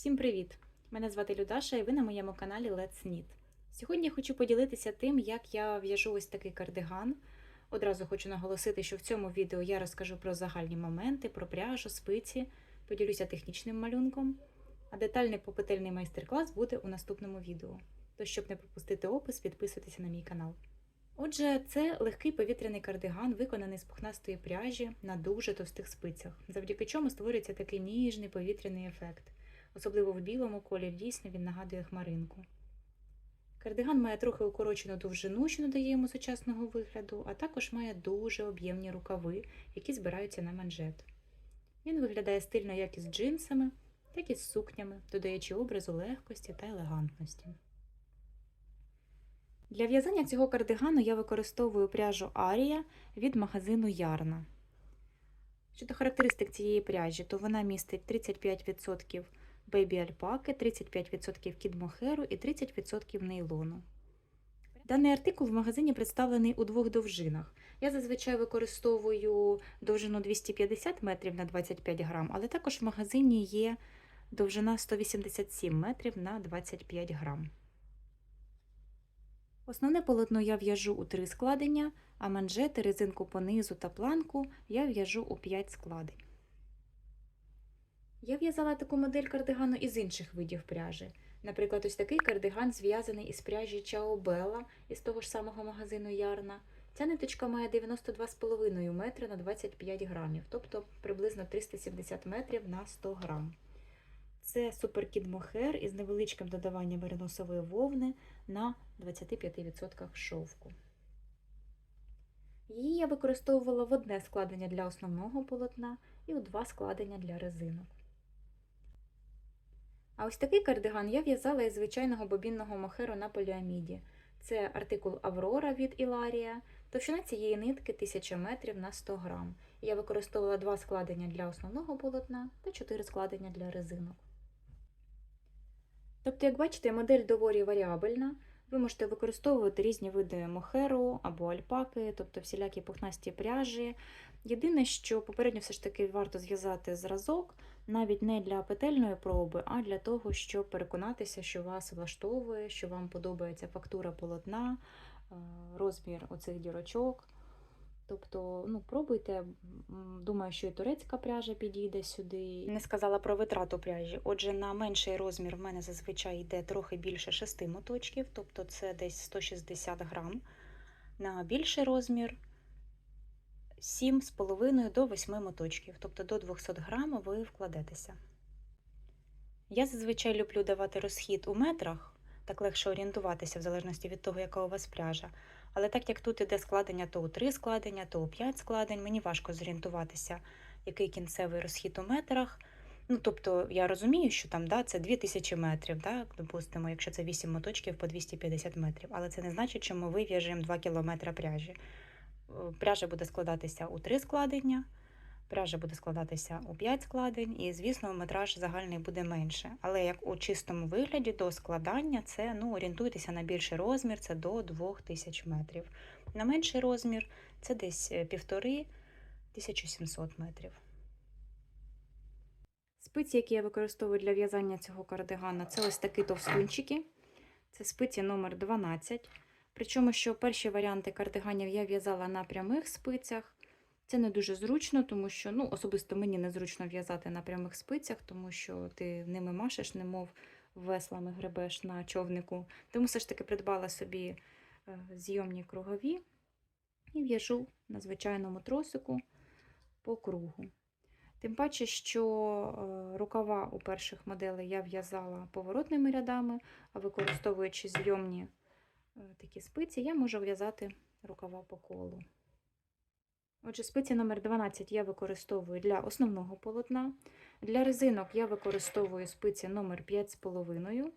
Всім привіт! Мене звати Людаша і ви на моєму каналі Let's Knit. Сьогодні я хочу поділитися тим, як я в'яжу ось такий кардиган. Одразу хочу наголосити, що в цьому відео я розкажу про загальні моменти, про пряжу, спиці, поділюся технічним малюнком, а детальний попетельний майстер-клас буде у наступному відео. Тож, щоб не пропустити опис, підписуйтесь на мій канал. Отже, це легкий повітряний кардиган, виконаний з пухнастої пряжі на дуже товстих спицях, завдяки чому створюється такий ніжний повітряний ефект. Особливо в білому кольорі дійсно він нагадує хмаринку. Кардиган має трохи укорочену довжину, що надає йому сучасного вигляду, а також має дуже об'ємні рукави, які збираються на манжет. Він виглядає стильно як із джинсами, так і з сукнями, додаючи образу легкості та елегантності. Для в'язання цього кардигану я використовую пряжу Арія від магазину Ярна. Щодо характеристик цієї пряжі, то вона містить 35% бейбі альпаки, 35% кідмохеру і 30% нейлону. Даний артикул в магазині представлений у двох довжинах. Я зазвичай використовую довжину 250 метрів на 25 грам, але також в магазині є довжина 187 метрів на 25 грам. Основне полотно я в'яжу у 3 складення, а манжети, резинку по низу та планку я в'яжу у 5 складень. Я в'язала таку модель кардигану із інших видів пряжі. Наприклад, ось такий кардиган зв'язаний із пряжі Чао Белла із того ж самого магазину Ярна. Ця ниточка має 92,5 метри на 25 грамів, тобто приблизно 370 метрів на 100 грам. Це суперкід мохер із невеличким додаванням мериносової вовни на 25% шовку. Її я використовувала в одне складення для основного полотна і у два складення для резинок. А ось такий кардиган я в'язала із звичайного бобінного мохеру на поліаміді. Це артикул Аврора від Іларія. Товщина цієї нитки 1000 метрів на 100 грам. Я використовувала два складення для основного полотна та 4 складення для резинок. Тобто, як бачите, модель доволі варіабельна. Ви можете використовувати різні види мохеру або альпаки, тобто всілякі пухнасті пряжі. Єдине, що попередньо все ж таки варто зв'язати зразок, навіть не для петельної проби, а для того, щоб переконатися, що вас влаштовує, що вам подобається фактура полотна, розмір оцих дірочок. Тобто, ну, пробуйте, думаю, що і турецька пряжа підійде сюди. Не сказала про витрату пряжі. Отже, на менший розмір в мене зазвичай йде трохи більше 6 моточків, тобто це десь 160 грам. На більший розмір 7,5 до 8 моточків, тобто до 200 грам ви вкладетеся. Я зазвичай люблю давати розхід у метрах, так легше орієнтуватися в залежності від того, яка у вас пряжа. Але так як тут іде складення то у 3 складення, то у 5 складень, мені важко зорієнтуватися, який кінцевий розхід у метрах. Ну, тобто, я розумію, що там да, це 2000 метрів, да, допустимо, якщо це 8 моточків по 250 метрів. Але це не значить, що ми вив'яжемо 2 км пряжі. Пряжа буде складатися у 3 складення, пряжа буде складатися у 5 складень, і, звісно, метраж загальний буде менше. Але як у чистому вигляді до складання, це ну, орієнтуйтеся на більший розмір, це до 2000 метрів. На менший розмір це десь 1500-1700 метрів. Спиці, які я використовую для в'язання цього кардигана, це ось такі товстунчики. Це спиці номер 12 Причому, що перші варіанти кардиганів я в'язала на прямих спицях. Це не дуже зручно, тому що ну, особисто мені незручно в'язати на прямих спицях, тому що ти ними машеш, немов веслами гребеш на човнику. Тому все ж таки придбала собі зйомні кругові і в'яжу на звичайному тросику по кругу. Тим паче, що рукава у перших моделей я в'язала поворотними рядами, а використовуючи зйомні такі спиці, я можу в'язати рукава по колу. Отже, спиці номер 12 я використовую для основного полотна. Для резинок я використовую спиці номер 5,5.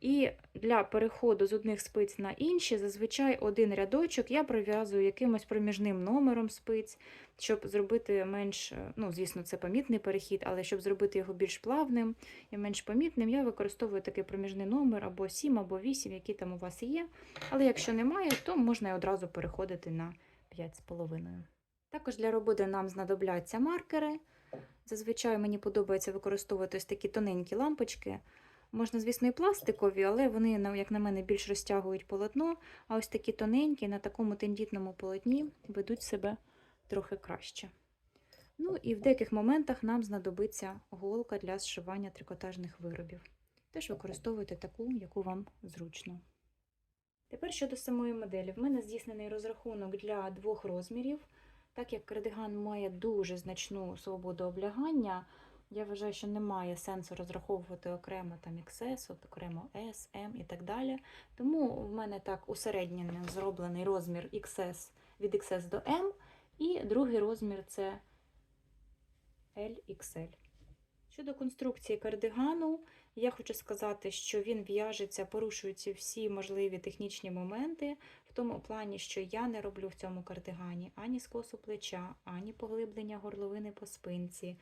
І для переходу з одних спиць на інші, зазвичай один рядочок я пров'язую якимось проміжним номером спиць, щоб зробити менш, ну, звісно, це помітний перехід, але щоб зробити його більш плавним і менш помітним, я використовую такий проміжний номер або 7, або 8, який там у вас є. Але якщо немає, то можна і одразу переходити на 5,5. Також для роботи нам знадобляться маркери. Зазвичай мені подобається використовувати ось такі тоненькі лампочки. Можна, звісно, і пластикові, але вони, як на мене, більш розтягують полотно. А ось такі тоненькі на такому тендітному полотні ведуть себе трохи краще. Ну і в деяких моментах нам знадобиться голка для зшивання трикотажних виробів. Теж використовуйте таку, яку вам зручно. Тепер щодо самої моделі. В мене здійснений розрахунок для двох розмірів. Так як кардиган має дуже значну свободу облягання, я вважаю, що немає сенсу розраховувати окремо там XS, от окремо S, M і так далі. Тому в мене так усередньо зроблений розмір XS від XS до M, і другий розмір це LXL. Щодо конструкції кардигану, я хочу сказати, що він в'яжеться, порушуються всі можливі технічні моменти, в тому плані, що я не роблю в цьому кардигані ані скосу плеча, ані поглиблення горловини по спинці,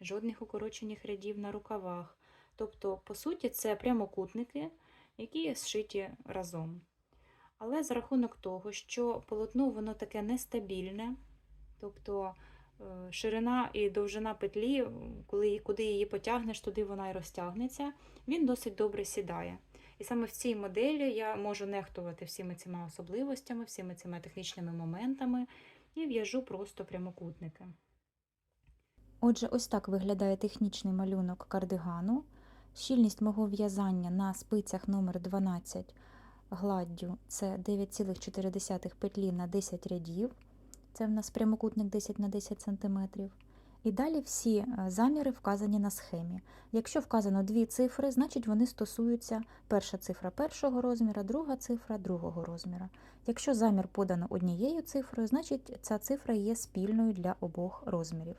жодних укорочених рядів на рукавах. Тобто, по суті, це прямокутники, які зшиті разом. Але за рахунок того, що полотно воно таке нестабільне, тобто е, ширина і довжина петлі, коли, куди її потягнеш, туди вона і розтягнеться, він досить добре сідає. І саме в цій моделі я можу нехтувати всіми цими особливостями, всіми цими технічними моментами і в'яжу просто прямокутники. Отже, ось так виглядає технічний малюнок кардигану. Щільність мого в'язання на спицях номер 12 гладдю це 9,4 петлі на 10 рядів. Це в нас прямокутник 10 на 10 см. І далі всі е, заміри вказані на схемі. Якщо вказано дві цифри, значить вони стосуються перша цифра першого розміра, друга цифра другого розміра. Якщо замір подано однією цифрою, значить ця цифра є спільною для обох розмірів.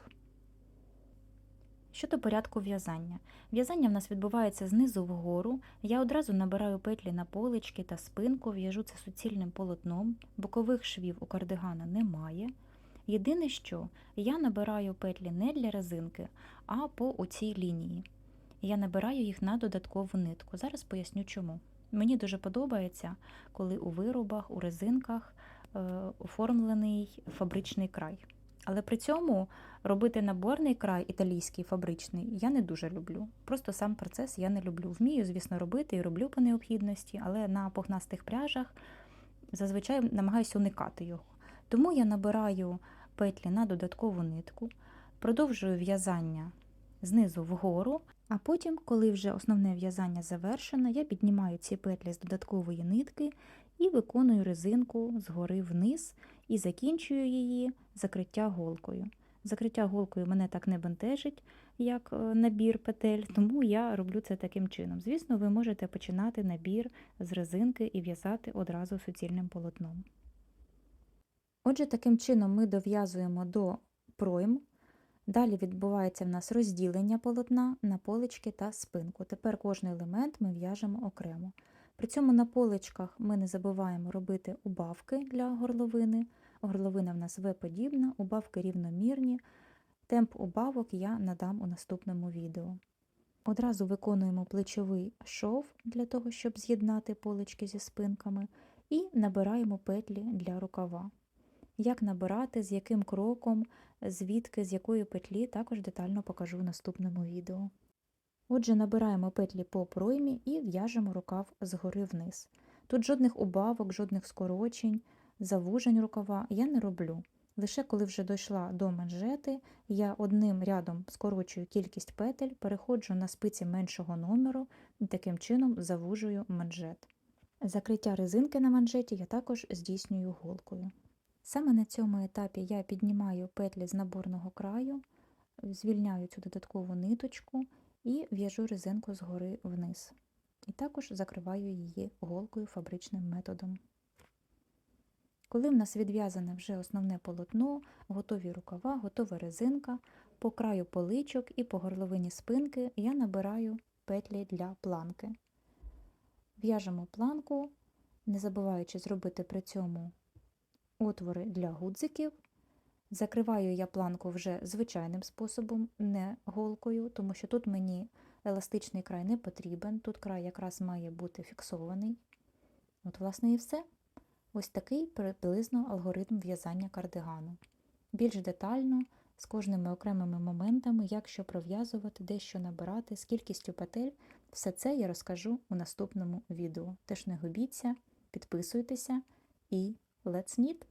Щодо порядку в'язання. В'язання в нас відбувається знизу вгору. Я одразу набираю петлі на полички та спинку, в'яжу це суцільним полотном, бокових швів у кардигана немає. Єдине, що я набираю петлі не для резинки, а по оцій лінії. Я набираю їх на додаткову нитку. Зараз поясню чому. Мені дуже подобається, коли у виробах, у резинках е, оформлений фабричний край. Але при цьому робити наборний край італійський фабричний я не дуже люблю. Просто сам процес я не люблю. Вмію, звісно, робити і роблю по необхідності, але на пухнастих пряжах зазвичай намагаюся уникати його. Тому я набираю петлі на додаткову нитку, продовжую в'язання знизу вгору, а потім, коли вже основне в'язання завершено, я піднімаю ці петлі з додаткової нитки і виконую резинку згори вниз і закінчую її закриття голкою. Закриття голкою мене так не бентежить, як е, набір петель, тому я роблю це таким чином. Звісно, ви можете починати набір з резинки і в'язати одразу суцільним полотном. Отже, таким чином ми дов'язуємо до пройм. Далі відбувається в нас розділення полотна на полички та спинку. Тепер кожний елемент ми в'яжемо окремо. При цьому на поличках ми не забуваємо робити убавки для горловини. Горловина в нас В-подібна, убавки рівномірні. Темп убавок я надам у наступному відео. Одразу виконуємо плечовий шов для того, щоб з'єднати полички зі спинками, і набираємо петлі для рукава. Як набирати, з яким кроком, звідки, з якої петлі, також детально покажу в наступному відео. Отже, набираємо петлі по проймі і в'яжемо рукав згори вниз. Тут жодних убавок, жодних скорочень, завужень рукава я не роблю. Лише коли вже дійшла до манжети, я одним рядом скорочую кількість петель, переходжу на спиці меншого номеру і таким чином завужую манжет. Закриття резинки на манжеті я також здійснюю голкою. Саме на цьому етапі я піднімаю петлі з наборного краю, звільняю цю додаткову ниточку і в'яжу резинку згори вниз. І також закриваю її голкою фабричним методом. Коли в нас відв'язане вже основне полотно, готові рукава, готова резинка, по краю поличок і по горловині спинки я набираю петлі для планки. В'яжемо планку, не забуваючи зробити при цьому отвори для гудзиків. Закриваю я планку вже звичайним способом, не голкою, тому що тут мені еластичний край не потрібен, тут край якраз має бути фіксований. От, власне, і все. Ось такий приблизно алгоритм в'язання кардигану. Більш детально з кожними окремими моментами, як що пров'язувати, де що набирати, з кількістю петель. Все це я розкажу у наступному відео. Тож не губіться, підписуйтеся і let's knit!